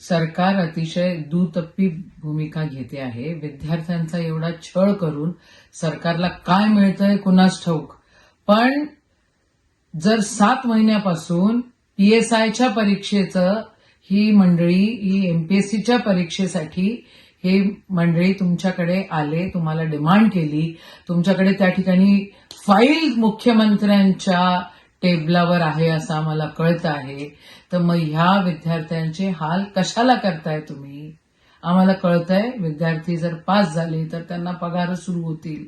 सरकार अतिशय दुतप्पी भूमिका घेते आहे. विद्यार्थ्यांचा एवढा छळ करून सरकारला काय मिळतंय कुणास ठाऊक? पण जर सात महिन्यापासून पीएसआयच्या परीक्षेचं ही मंडळी ही एमपीएससीच्या परीक्षेसाठी हे मंडळी तुमच्याकडे आले तुम्हाला डिमांड केली. तुमच्याकडे त्या ठिकाणी फाईल मुख्यमंत्र्यांच्या टेबलावर आहे असं आम्हाला कळतं आहे. तर मग ह्या विद्यार्थ्यांचे हाल कशाला करताय तुम्ही? आम्हाला कळतंय विद्यार्थी जर पास झाले तर त्यांना पगार सुरू होतील.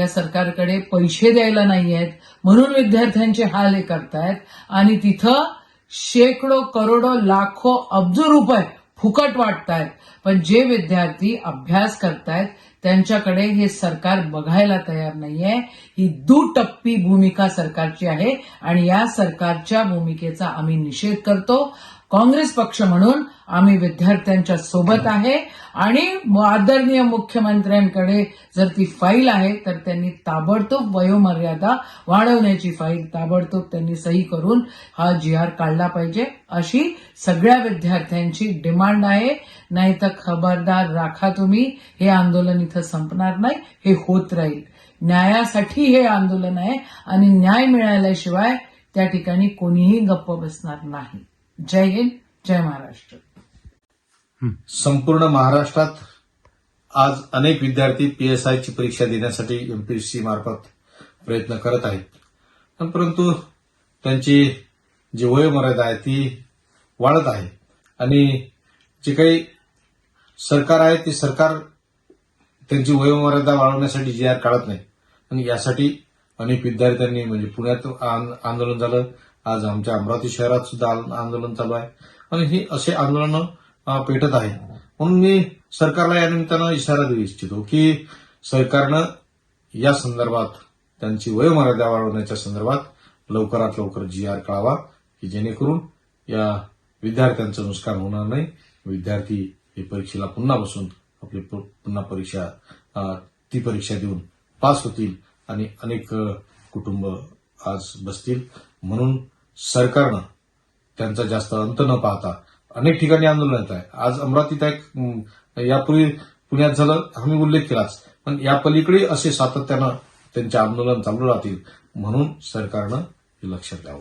या सरकारकडे पैसे द्यायला नाही आहेत. म्हणून विद्यार्थ्यांचे हाल हे करतायत. आणि तिथं शेकडो करोडो लाखो अब्ज रुपये फुकट वाटतायत. पण जे विद्यार्थी अभ्यास करतायत त्यांच्याकडे हे सरकार बघायला तयार नाहीये. ही दुटप्पी भूमिका सरकारची आहे आणि या सरकारच्या भूमिकेचा आम्ही निषेध करतो. काँग्रेस पक्ष म्हणून आम्ही विद्यार्थ्यांच्या सोबत आहे. आणि आदरणीय मुख्यमंत्र्यांकडे जर ती फाईल आहे तर त्यांनी ताबडतोब वयोमर्यादा वाढवण्याची फाईल ताबडतोब त्यांनी सही करून हा जी आर काढला पाहिजे. अशी सगळ्या विद्यार्थ्यांची डिमांड आहे. नाही तर खबरदार राखा तुम्ही. हे आंदोलन इथं संपणार नाही हे होत राहील. न्यायासाठी हे आंदोलन आहे आणि न्याय मिळाल्याशिवाय त्या ठिकाणी कोणीही गप्प बसणार नाही. जय हिंद जय महाराष्ट्र. संपूर्ण महाराष्ट्रात आज अनेक विद्यार्थी पीएसआयची परीक्षा देण्यासाठी एमपीएससी मार्फत प्रयत्न करत आहेत. पण परंतु त्यांची जी वयोमर्यादा आहे ती वाढत आहे. आणि जे काही सरकार आहे ते सरकार त्यांची वयोमर्यादा वाढवण्यासाठी जी आर काढत नाही. आणि यासाठी अनेक विद्यार्थ्यांनी म्हणजे पुण्यात आंदोलन झालं आज आमच्या अमरावती शहरात सुद्धा आंदोलन चालू आहे. आणि हे असे आंदोलनं पेटत आहे म्हणून मी सरकारला या निमित्तानं इशारा देऊ इच्छितो की सरकारनं या संदर्भात त्यांची वयोमर्यादा वाढवण्याच्या संदर्भात लवकरात लवकर जी आर काढावा की जेणेकरून या विद्यार्थ्यांचं नुकसान होणार नाही. विद्यार्थी हे परीक्षेला पुन्हा बसून आपली पु- पुन्हा परीक्षा ती परीक्षा देऊन पास होतील आणि अनेक कुटुंब आज बसतील. म्हणून सरकारनं त्यांचा जास्त अंत न पाहता अनेक ठिकाणी आंदोलन येत आहे. आज अमरावतीत एक यापूर्वी पुण्यात झालं आम्ही उल्लेख केलाच पण या पलीकडे असे सातत्यानं त्यांचे आंदोलन चालू राहतील म्हणून सरकारनं हे लक्षात द्यावं